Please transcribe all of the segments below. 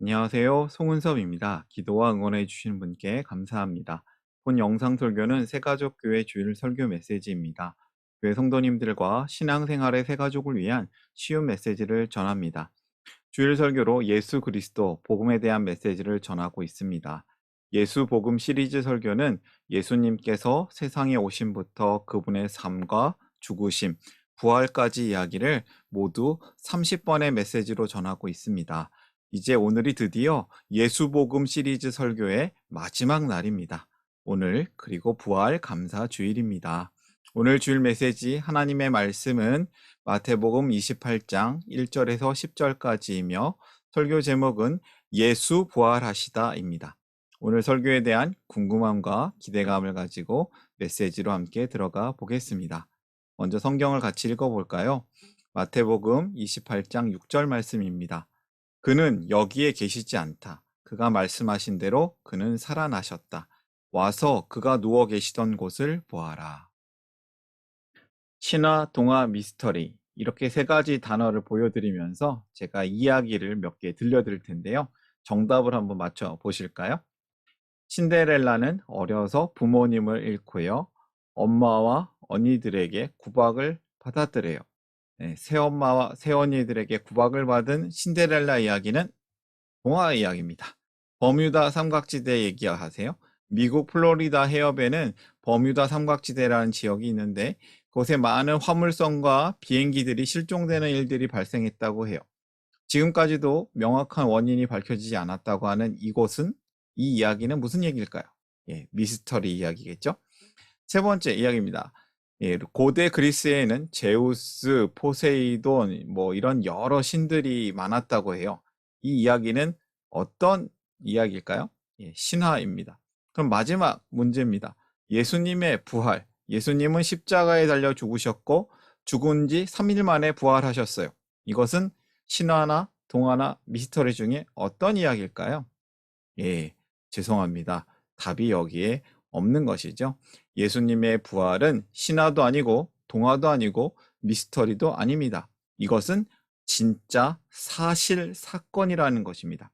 안녕하세요. 송은섭입니다. 기도와 응원해 주신 분께 감사합니다. 본 영상 설교는 새가족 교회 주일 설교 메시지입니다. 교회 성도님들과 신앙생활의 새가족을 위한 쉬운 메시지를 전합니다. 주일 설교로 예수 그리스도 복음에 대한 메시지를 전하고 있습니다. 예수 복음 시리즈 설교는 예수님께서 세상에 오심부터 그분의 삶과 죽으심, 부활까지 이야기를 모두 30번의 메시지로 전하고 있습니다. 이제 오늘이 드디어 예수복음 시리즈 설교의 마지막 날입니다. 오늘 그리고 부활 감사 주일입니다. 오늘 주일 메시지 하나님의 말씀은 마태복음 28장 1절에서 10절까지이며 설교 제목은 예수 부활하시다입니다. 오늘 설교에 대한 궁금함과 기대감을 가지고 메시지로 함께 들어가 보겠습니다. 먼저 성경을 같이 읽어 볼까요? 마태복음 28장 6절 말씀입니다. 그는 여기에 계시지 않다. 그가 말씀하신 대로 그는 살아나셨다. 와서 그가 누워 계시던 곳을 보아라. 신화, 동화, 미스터리 이렇게 세 가지 단어를 보여드리면서 제가 이야기를 몇 개 들려드릴 텐데요. 정답을 한번 맞춰 보실까요? 신데렐라는 어려서 부모님을 잃고요. 엄마와 언니들에게 구박을 받았더래요. 네, 새엄마와 새언니들에게 구박을 받은 신데렐라 이야기는 동화 이야기입니다. 버뮤다 삼각지대 얘기하세요. 미국 플로리다 해협에는 버뮤다 삼각지대라는 지역이 있는데 그곳에 많은 화물선과 비행기들이 실종되는 일들이 발생했다고 해요. 지금까지도 명확한 원인이 밝혀지지 않았다고 하는 이곳은 이 이야기는 무슨 얘기일까요? 예, 미스터리 이야기겠죠? 세 번째 이야기입니다. 예, 고대 그리스에는 제우스, 포세이돈, 뭐 이런 여러 신들이 많았다고 해요. 이 이야기는 어떤 이야기일까요? 예, 신화입니다. 그럼 마지막 문제입니다. 예수님의 부활. 예수님은 십자가에 달려 죽으셨고 죽은 지 3일 만에 부활하셨어요. 이것은 신화나 동화나 미스터리 중에 어떤 이야기일까요? 예, 죄송합니다. 답이 여기에 없는 것이죠. 예수님의 부활은 신화도 아니고 동화도 아니고 미스터리도 아닙니다. 이것은 진짜 사실 사건이라는 것입니다.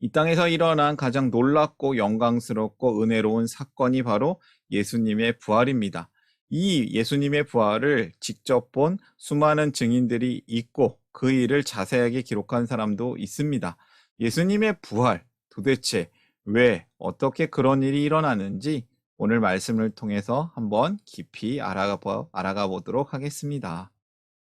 이 땅에서 일어난 가장 놀랍고 영광스럽고 은혜로운 사건이 바로 예수님의 부활입니다. 이 예수님의 부활을 직접 본 수많은 증인들이 있고 그 일을 자세하게 기록한 사람도 있습니다. 예수님의 부활 도대체 왜 어떻게 그런 일이 일어나는지 오늘 말씀을 통해서 한번 깊이 알아가, 보, 알아가 보도록 하겠습니다.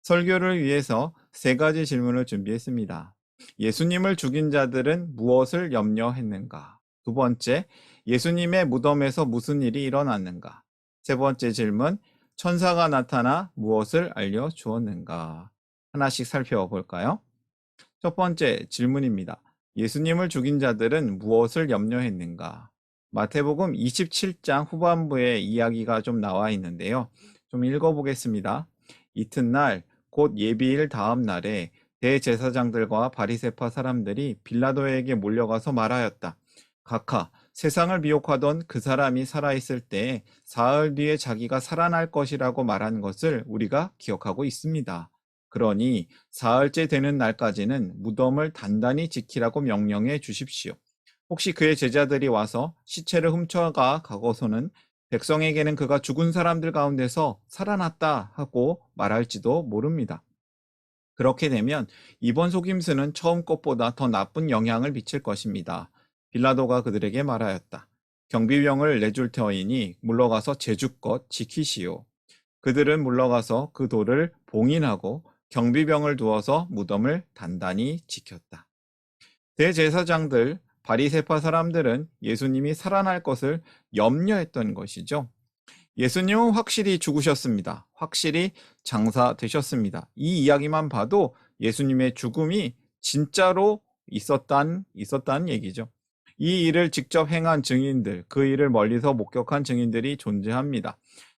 설교를 위해서 세 가지 질문을 준비했습니다. 예수님을 죽인 자들은 무엇을 염려했는가? 두 번째, 예수님의 무덤에서 무슨 일이 일어났는가? 세 번째 질문, 천사가 나타나 무엇을 알려주었는가? 하나씩 살펴볼까요? 첫 번째 질문입니다. 예수님을 죽인 자들은 무엇을 염려했는가? 마태복음 27장 후반부에 이야기가 좀 나와 있는데요. 좀 읽어보겠습니다. 이튿날 곧 예비일 다음 날에 대제사장들과 바리세파 사람들이 빌라도에게 몰려가서 말하였다. 각하 세상을 미혹하던 그 사람이 살아있을 때 사흘 뒤에 자기가 살아날 것이라고 말한 것을 우리가 기억하고 있습니다. 그러니 사흘째 되는 날까지는 무덤을 단단히 지키라고 명령해 주십시오. 혹시 그의 제자들이 와서 시체를 훔쳐가 가고서는 백성에게는 그가 죽은 사람들 가운데서 살아났다 하고 말할지도 모릅니다. 그렇게 되면 이번 속임수는 처음 것보다 더 나쁜 영향을 미칠 것입니다. 빌라도가 그들에게 말하였다. 경비병을 내줄 터이니 물러가서 제주껏 지키시오. 그들은 물러가서 그 돌을 봉인하고 경비병을 두어서 무덤을 단단히 지켰다. 대제사장들 바리세파 사람들은 예수님이 살아날 것을 염려했던 것이죠. 예수님은 확실히 죽으셨습니다. 확실히 장사되셨습니다. 이 이야기만 봐도 예수님의 죽음이 진짜로 있었단, 있었다는 얘기죠. 이 일을 직접 행한 증인들, 그 일을 멀리서 목격한 증인들이 존재합니다.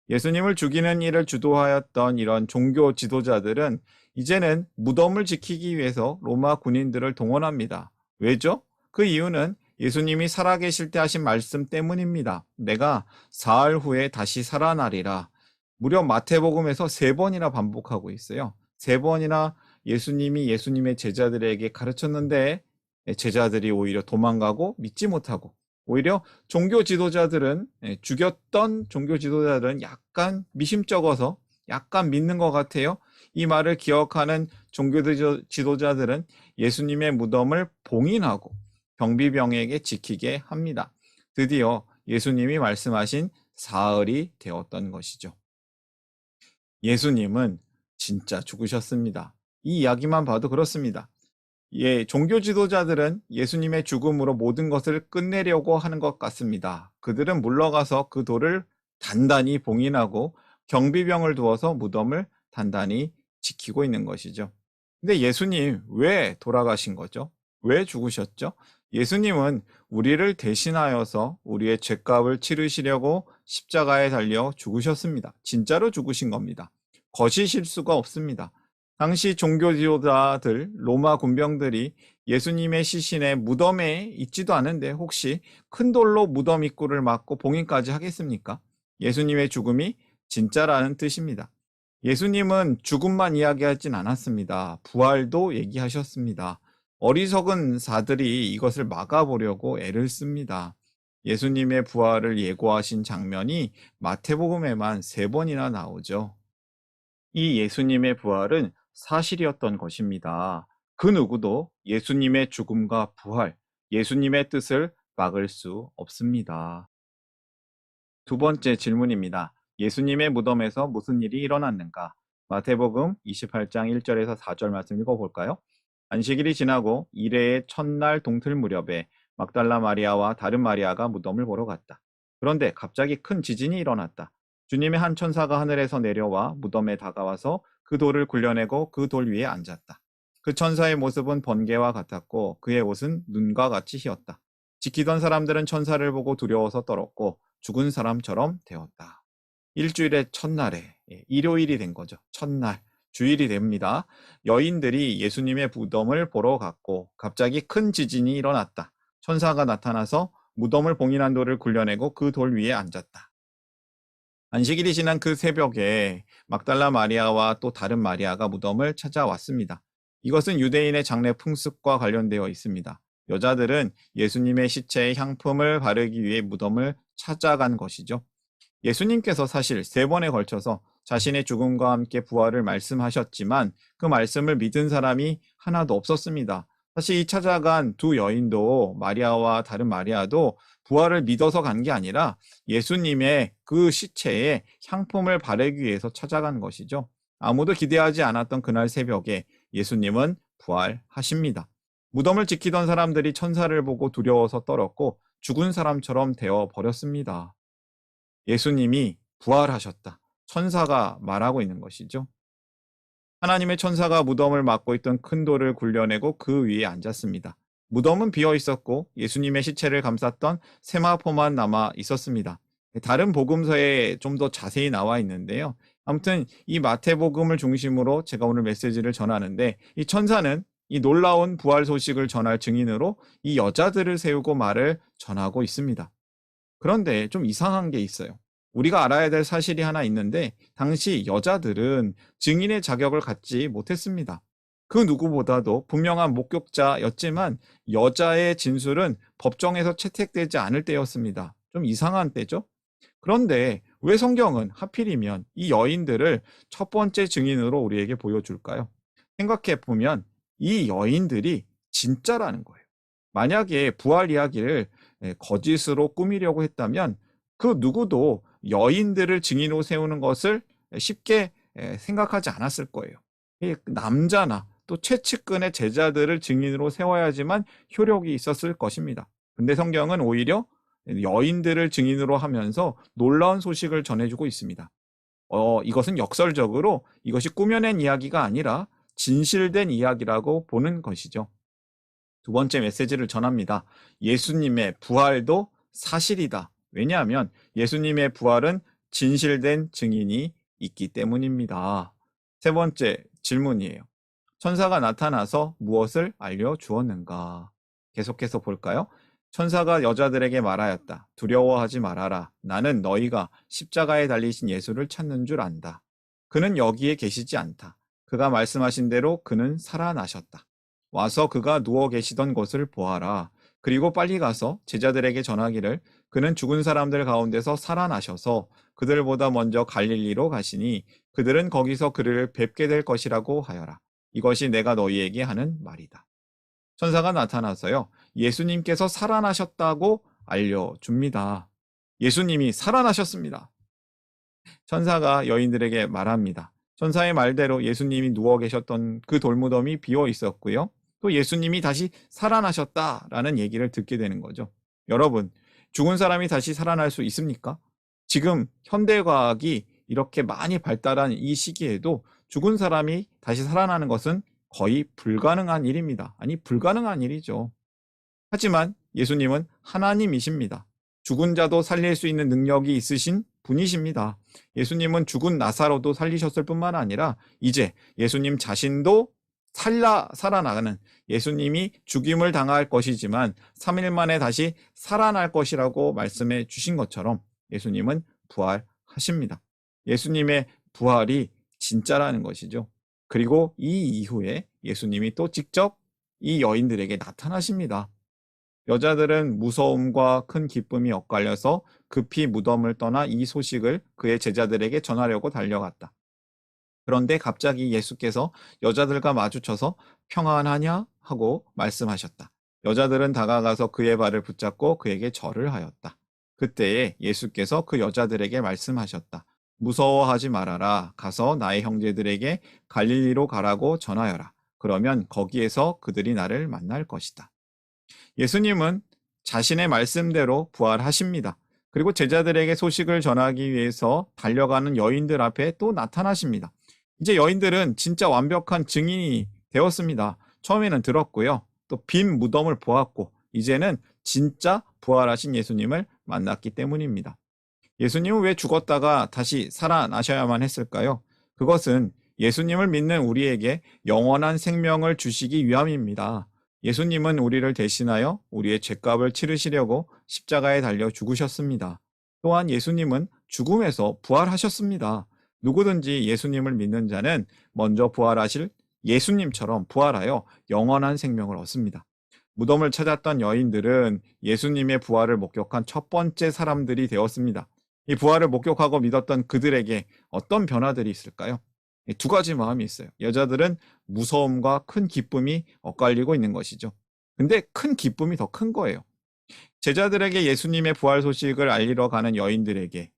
예수님을 죽이는 일을 주도하였던 이런 종교 지도자들은 이제는 무덤을 지키기 위해서 로마 군인들을 동원합니다. 왜죠? 그 이유는 예수님이 살아계실 때 하신 말씀 때문입니다. 내가 사흘 후에 다시 살아나리라. 무려 마태복음에서 세 번이나 반복하고 있어요. 세 번이나 예수님이 예수님의 제자들에게 가르쳤는데 예, 제자들이 오히려 도망가고 믿지 못하고 오히려 종교 지도자들은 예, 죽였던 종교 지도자들은 약간 미심쩍어서 약간 믿는 것 같아요. 이 말을 기억하는 종교 지도자들은 예수님의 무덤을 봉인하고 경비병에게 지키게 합니다. 드디어 예수님이 말씀하신 사흘이 되었던 것이죠. 예수님은 진짜 죽으셨습니다. 이 이야기만 봐도 그렇습니다. 예, 종교 지도자들은 예수님의 죽음으로 모든 것을 끝내려고 하는 것 같습니다. 그들은 물러가서 그 돌을 단단히 봉인하고 경비병을 두어서 무덤을 단단히 지키고 있는 것이죠. 근데 예수님 왜 돌아가신 거죠? 왜 죽으셨죠? 예수님은 우리를 대신하여서 우리의 죄값을 치르시려고 십자가에 달려 죽으셨습니다. 진짜로 죽으신 겁니다. 거짓일 수가 없습니다. 당시 종교 지도자들, 로마 군병들이 예수님의 시신에 무덤에 있지도 않은데 혹시 큰 돌로 무덤 입구를 막고 봉인까지 하겠습니까? 예수님의 죽음이 진짜라는 뜻입니다. 예수님은 죽음만 이야기하진 않았습니다. 부활도 얘기하셨습니다. 어리석은 사들이 이것을 막아보려고 애를 씁니다. 예수님의 부활을 예고하신 장면이 마태복음에만 세 번이나 나오죠. 이 예수님의 부활은 사실이었던 것입니다. 그 누구도 예수님의 죽음과 부활, 예수님의 뜻을 막을 수 없습니다. 두 번째 질문입니다. 예수님의 무덤에서 무슨 일이 일어났는가? 마태복음 28장 1절에서 4절 말씀 읽어볼까요? 안식일이 지나고 이래의 첫날 동틀 무렵에 막달라 마리아와 다른 마리아가 무덤을 보러 갔다. 그런데 갑자기 큰 지진이 일어났다. 주님의 한 천사가 하늘에서 내려와 무덤에 다가와서 그 돌을 굴려내고 그 돌 위에 앉았다. 그 천사의 모습은 번개와 같았고 그의 옷은 눈과 같이 희었다. 지키던 사람들은 천사를 보고 두려워서 떨었고 죽은 사람처럼 되었다. 일주일의 첫날에 예, 일요일이 된 거죠. 첫날. 주일이 됩니다. 여인들이 예수님의 무덤을 보러 갔고 갑자기 큰 지진이 일어났다. 천사가 나타나서 무덤을 봉인한 돌을 굴려내고 그 돌 위에 앉았다. 안식일이 지난 그 새벽에 막달라 마리아와 또 다른 마리아가 무덤을 찾아왔습니다. 이것은 유대인의 장례 풍습과 관련되어 있습니다. 여자들은 예수님의 시체에 향품을 바르기 위해 무덤을 찾아간 것이죠. 예수님께서 사실 세 번에 걸쳐서 자신의 죽음과 함께 부활을 말씀하셨지만 그 말씀을 믿은 사람이 하나도 없었습니다. 사실 이 찾아간 두 여인도 마리아와 다른 마리아도 부활을 믿어서 간 게 아니라 예수님의 그 시체에 향품을 바르기 위해서 찾아간 것이죠. 아무도 기대하지 않았던 그날 새벽에 예수님은 부활하십니다. 무덤을 지키던 사람들이 천사를 보고 두려워서 떨었고 죽은 사람처럼 되어 버렸습니다. 예수님이 부활하셨다. 천사가 말하고 있는 것이죠. 하나님의 천사가 무덤을 막고 있던 큰 돌을 굴려내고 그 위에 앉았습니다. 무덤은 비어 있었고 예수님의 시체를 감쌌던 세마포만 남아 있었습니다. 다른 복음서에 좀 더 자세히 나와 있는데요. 아무튼 이 마태복음을 중심으로 제가 오늘 메시지를 전하는데 이 천사는 이 놀라운 부활 소식을 전할 증인으로 이 여자들을 세우고 말을 전하고 있습니다. 그런데 좀 이상한 게 있어요. 우리가 알아야 될 사실이 하나 있는데 당시 여자들은 증인의 자격을 갖지 못했습니다. 그 누구보다도 분명한 목격자였지만 여자의 진술은 법정에서 채택되지 않을 때였습니다. 좀 이상한 때죠? 그런데 왜 성경은 하필이면 이 여인들을 첫 번째 증인으로 우리에게 보여줄까요? 생각해 보면 이 여인들이 진짜라는 거예요. 만약에 부활 이야기를 거짓으로 꾸미려고 했다면 그 누구도 여인들을 증인으로 세우는 것을 쉽게 생각하지 않았을 거예요. 남자나 또 최측근의 제자들을 증인으로 세워야지만 효력이 있었을 것입니다. 근데 성경은 오히려 여인들을 증인으로 하면서 놀라운 소식을 전해주고 있습니다. 어, 이것은 역설적으로 이것이 꾸며낸 이야기가 아니라 진실된 이야기라고 보는 것이죠. 두 번째 메시지를 전합니다. 예수님의 부활도 사실이다. 왜냐하면 예수님의 부활은 진실된 증인이 있기 때문입니다. 세 번째 질문이에요. 천사가 나타나서 무엇을 알려주었는가? 계속해서 볼까요? 천사가 여자들에게 말하였다. 두려워하지 말아라. 나는 너희가 십자가에 달리신 예수를 찾는 줄 안다. 그는 여기에 계시지 않다. 그가 말씀하신 대로 그는 살아나셨다. 와서 그가 누워 계시던 곳을 보아라. 그리고 빨리 가서 제자들에게 전하기를 그는 죽은 사람들 가운데서 살아나셔서 그들보다 먼저 갈릴리로 가시니 그들은 거기서 그를 뵙게 될 것이라고 하여라. 이것이 내가 너희에게 하는 말이다. 천사가 나타나서요. 예수님께서 살아나셨다고 알려줍니다. 예수님이 살아나셨습니다. 천사가 여인들에게 말합니다. 천사의 말대로 예수님이 누워 계셨던 그 돌무덤이 비어 있었고요. 또 예수님이 다시 살아나셨다라는 얘기를 듣게 되는 거죠. 여러분, 죽은 사람이 다시 살아날 수 있습니까? 지금 현대 과학이 이렇게 많이 발달한 이 시기에도 죽은 사람이 다시 살아나는 것은 거의 불가능한 일입니다. 아니, 불가능한 일이죠. 하지만 예수님은 하나님이십니다. 죽은 자도 살릴 수 있는 능력이 있으신 분이십니다. 예수님은 죽은 나사로도 살리셨을 뿐만 아니라 이제 예수님 자신도 살라, 살아나가는 예수님이 죽임을 당할 것이지만 3일 만에 다시 살아날 것이라고 말씀해 주신 것처럼 예수님은 부활하십니다. 예수님의 부활이 진짜라는 것이죠. 그리고 이 이후에 예수님이 또 직접 이 여인들에게 나타나십니다. 여자들은 무서움과 큰 기쁨이 엇갈려서 급히 무덤을 떠나 이 소식을 그의 제자들에게 전하려고 달려갔다. 그런데 갑자기 예수께서 여자들과 마주쳐서 평안하냐? 하고 말씀하셨다. 여자들은 다가가서 그의 발을 붙잡고 그에게 절을 하였다. 그때에 예수께서 그 여자들에게 말씀하셨다. 무서워하지 말아라. 가서 나의 형제들에게 갈릴리로 가라고 전하여라. 그러면 거기에서 그들이 나를 만날 것이다. 예수님은 자신의 말씀대로 부활하십니다. 그리고 제자들에게 소식을 전하기 위해서 달려가는 여인들 앞에 또 나타나십니다. 이제 여인들은 진짜 완벽한 증인이 되었습니다. 처음에는 들었고요. 또 빈 무덤을 보았고, 이제는 진짜 부활하신 예수님을 만났기 때문입니다. 예수님은 왜 죽었다가 다시 살아나셔야만 했을까요? 그것은 예수님을 믿는 우리에게 영원한 생명을 주시기 위함입니다. 예수님은 우리를 대신하여 우리의 죄값을 치르시려고 십자가에 달려 죽으셨습니다. 또한 예수님은 죽음에서 부활하셨습니다. 누구든지 예수님을 믿는 자는 먼저 부활하실 예수님처럼 부활하여 영원한 생명을 얻습니다. 무덤을 찾았던 여인들은 예수님의 부활을 목격한 첫 번째 사람들이 되었습니다. 이 부활을 목격하고 믿었던 그들에게 어떤 변화들이 있을까요? 두 가지 마음이 있어요. 여자들은 무서움과 큰 기쁨이 엇갈리고 있는 것이죠. 근데 큰 기쁨이 더 큰 거예요. 제자들에게 예수님의 부활 소식을 알리러 가는 여인들에게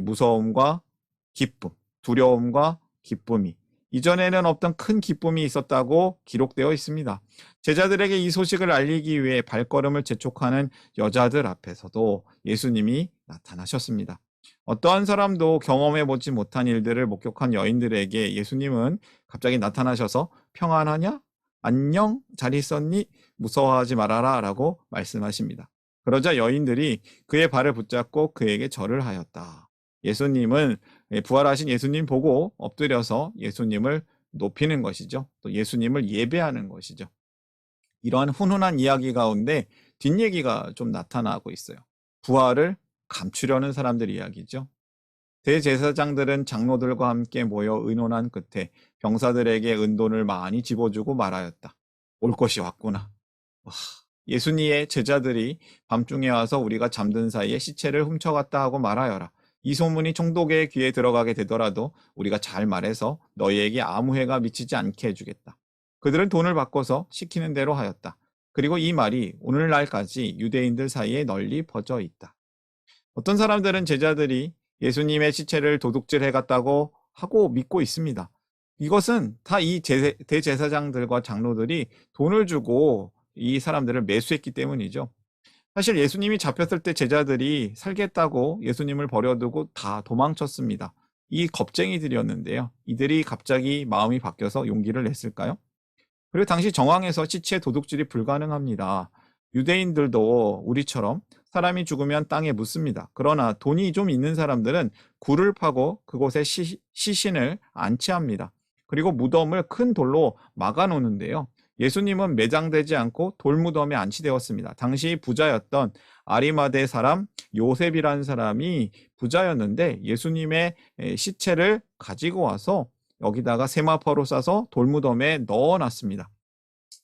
무서움과 기쁨, 두려움과 기쁨이 이전에는 없던 큰 기쁨이 있었다고 기록되어 있습니다. 제자들에게 이 소식을 알리기 위해 발걸음을 재촉하는 여자들 앞에서도 예수님이 나타나셨습니다. 어떠한 사람도 경험해 보지 못한 일들을 목격한 여인들에게 예수님은 갑자기 나타나셔서 평안하냐? 안녕? 잘 있었니? 무서워하지 말아라 라고 말씀하십니다. 그러자 여인들이 그의 발을 붙잡고 그에게 절을 하였다. 예수님은 부활하신 예수님 보고 엎드려서 예수님을 높이는 것이죠. 또 예수님을 예배하는 것이죠. 이러한 훈훈한 이야기 가운데 뒷얘기가 좀 나타나고 있어요. 부활을 감추려는 사람들 이야기죠. 대제사장들은 장로들과 함께 모여 의논한 끝에 병사들에게 은돈을 많이 집어주고 말하였다. 올 것이 왔구나. 와, 예수님의 제자들이 밤중에 와서 우리가 잠든 사이에 시체를 훔쳐갔다 하고 말하여라. 이 소문이 총독의 귀에 들어가게 되더라도 우리가 잘 말해서 너희에게 아무 해가 미치지 않게 해주겠다. 그들은 돈을 바꿔서 시키는 대로 하였다. 그리고 이 말이 오늘날까지 유대인들 사이에 널리 퍼져 있다. 어떤 사람들은 제자들이 예수님의 시체를 도둑질 해 갔다고 하고 믿고 있습니다. 이것은 다 이 대제사장들과 장로들이 돈을 주고 이 사람들을 매수했기 때문이죠. 사실 예수님이 잡혔을 때 제자들이 살겠다고 예수님을 버려두고 다 도망쳤습니다. 이 겁쟁이들이었는데요. 이들이 갑자기 마음이 바뀌어서 용기를 냈을까요? 그리고 당시 정황에서 시체 도둑질이 불가능합니다. 유대인들도 우리처럼 사람이 죽으면 땅에 묻습니다. 그러나 돈이 좀 있는 사람들은 굴을 파고 그곳에 시, 시신을 안치합니다. 그리고 무덤을 큰 돌로 막아 놓는데요. 예수님은 매장되지 않고 돌무덤에 안치되었습니다. 당시 부자였던 아리마대 사람 요셉이라는 사람이 부자였는데 예수님의 시체를 가지고 와서 여기다가 세마포로 싸서 돌무덤에 넣어놨습니다.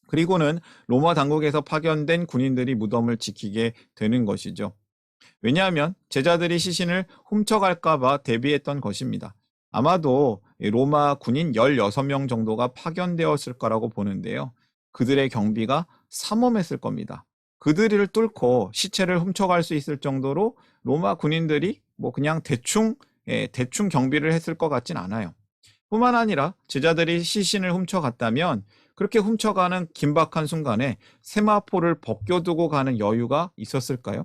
그리고는 로마 당국에서 파견된 군인들이 무덤을 지키게 되는 것이죠. 왜냐하면 제자들이 시신을 훔쳐갈까봐 대비했던 것입니다. 아마도 로마 군인 16명 정도가 파견되었을 거라고 보는데요. 그들의 경비가 삼엄했을 겁니다. 그들을 뚫고 시체를 훔쳐갈 수 있을 정도로 로마 군인들이 뭐 그냥 대충 예, 대충 경비를 했을 것 같진 않아요. 뿐만 아니라 제자들이 시신을 훔쳐갔다면 그렇게 훔쳐가는 긴박한 순간에 세마포를 벗겨두고 가는 여유가 있었을까요?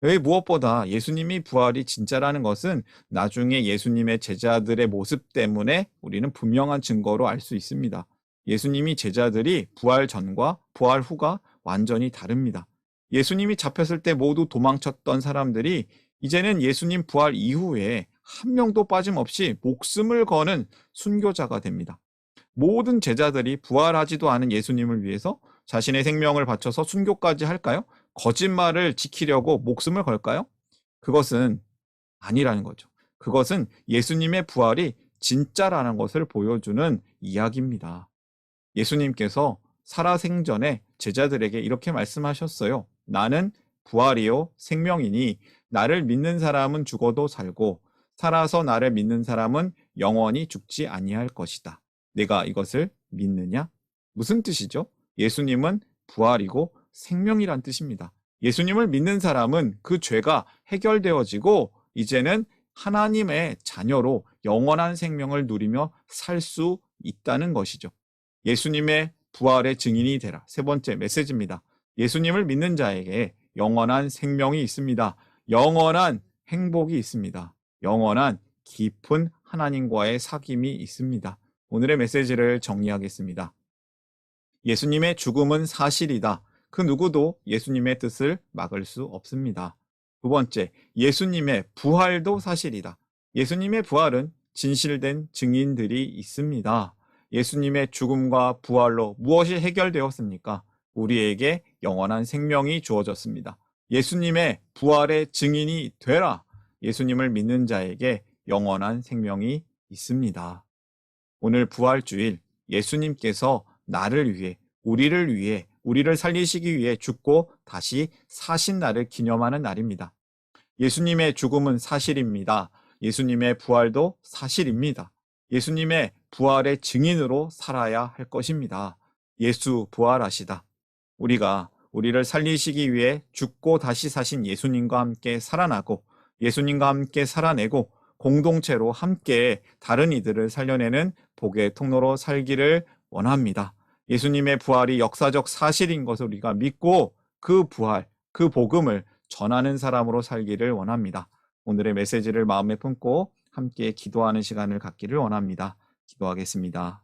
왜 무엇보다 예수님이 부활이 진짜라는 것은 나중에 예수님의 제자들의 모습 때문에 우리는 분명한 증거로 알 수 있습니다. 예수님이 제자들이 부활 전과 부활 후가 완전히 다릅니다. 예수님이 잡혔을 때 모두 도망쳤던 사람들이 이제는 예수님 부활 이후에 한 명도 빠짐없이 목숨을 거는 순교자가 됩니다. 모든 제자들이 부활하지도 않은 예수님을 위해서 자신의 생명을 바쳐서 순교까지 할까요? 거짓말을 지키려고 목숨을 걸까요? 그것은 아니라는 거죠. 그것은 예수님의 부활이 진짜라는 것을 보여주는 이야기입니다. 예수님께서 살아생전에 제자들에게 이렇게 말씀하셨어요. 나는 부활이요 생명이니 나를 믿는 사람은 죽어도 살고 살아서 나를 믿는 사람은 영원히 죽지 아니할 것이다. 내가 이것을 믿느냐? 무슨 뜻이죠? 예수님은 부활이고 생명이란 뜻입니다. 예수님을 믿는 사람은 그 죄가 해결되어지고 이제는 하나님의 자녀로 영원한 생명을 누리며 살 수 있다는 것이죠. 예수님의 부활의 증인이 되라. 세 번째 메시지입니다. 예수님을 믿는 자에게 영원한 생명이 있습니다. 영원한 행복이 있습니다. 영원한 깊은 하나님과의 사귐이 있습니다. 오늘의 메시지를 정리하겠습니다. 예수님의 죽음은 사실이다. 그 누구도 예수님의 뜻을 막을 수 없습니다. 두 번째, 예수님의 부활도 사실이다. 예수님의 부활은 진실된 증인들이 있습니다. 예수님의 죽음과 부활로 무엇이 해결되었습니까? 우리에게 영원한 생명이 주어졌습니다. 예수님의 부활의 증인이 되라. 예수님을 믿는 자에게 영원한 생명이 있습니다. 오늘 부활주일 예수님께서 나를 위해, 우리를 위해, 우리를 살리시기 위해 죽고 다시 사신 날을 기념하는 날입니다. 예수님의 죽음은 사실입니다. 예수님의 부활도 사실입니다. 예수님의 부활의 증인으로 살아야 할 것입니다. 예수 부활하시다. 우리가 우리를 살리시기 위해 죽고 다시 사신 예수님과 함께 살아나고 예수님과 함께 살아내고 공동체로 함께 다른 이들을 살려내는 복의 통로로 살기를 원합니다. 예수님의 부활이 역사적 사실인 것을 우리가 믿고 그 부활, 그 복음을 전하는 사람으로 살기를 원합니다. 오늘의 메시지를 마음에 품고 함께 기도하는 시간을 갖기를 원합니다. 기도하겠습니다.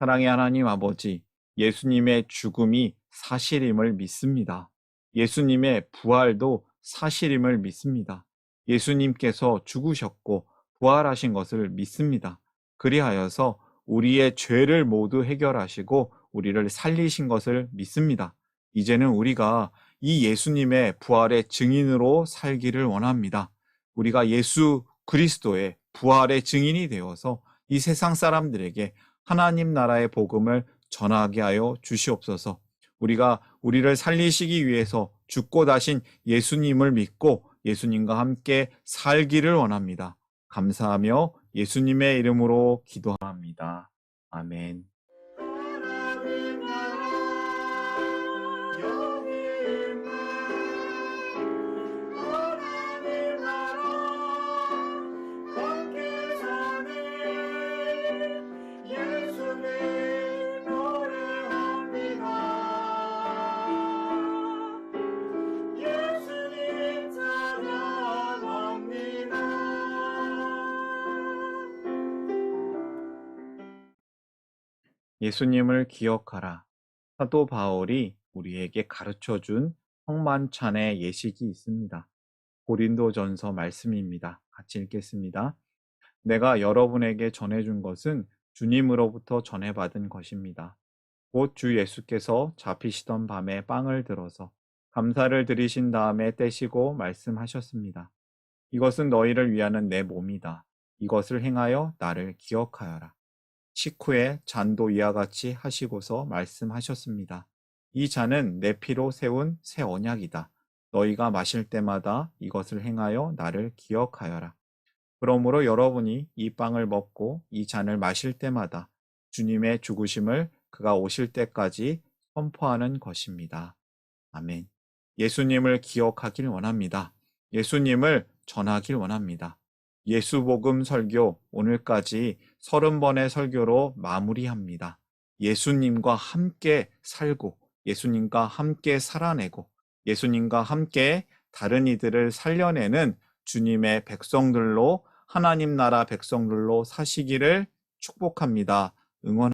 사랑의 하나님 아버지, 예수님의 죽음이 사실임을 믿습니다. 예수님의 부활도 사실임을 믿습니다. 예수님께서 죽으셨고 부활하신 것을 믿습니다. 그리하여서 우리의 죄를 모두 해결하시고 우리를 살리신 것을 믿습니다. 이제는 우리가 이 예수님의 부활의 증인으로 살기를 원합니다. 우리가 예수 그리스도의 부활의 증인이 되어서 이 세상 사람들에게 하나님 나라의 복음을 전하게 하여 주시옵소서. 우리가 우리를 살리시기 위해서 죽고 다신 예수님을 믿고 예수님과 함께 살기를 원합니다. 감사하며 예수님의 이름으로 기도합니다. 아멘. 예수님을 기억하라. 사도 바울이 우리에게 가르쳐 준 성만찬의 예식이 있습니다. 고린도전서 말씀입니다. 같이 읽겠습니다. 내가 여러분에게 전해준 것은 주님으로부터 전해받은 것입니다. 곧 주 예수께서 잡히시던 밤에 빵을 들어서 감사를 드리신 다음에 떼시고 말씀하셨습니다. 이것은 너희를 위하는 내 몸이다. 이것을 행하여 나를 기억하여라. 식후에 잔도 이와 같이 하시고서 말씀하셨습니다. 이 잔은 내 피로 세운 새 언약이다. 너희가 마실 때마다 이것을 행하여 나를 기억하여라. 그러므로 여러분이 이 빵을 먹고 이 잔을 마실 때마다 주님의 죽으심을 그가 오실 때까지 선포하는 것입니다. 아멘. 예수님을 기억하길 원합니다. 예수님을 전하길 원합니다. 예수복음 설교 오늘까지 서른 번의 설교로 마무리합니다. 예수님과 함께 살고 예수님과 함께 살아내고 예수님과 함께 다른 이들을 살려내는 주님의 백성들로 하나님 나라 백성들로 사시기를 축복합니다. 응원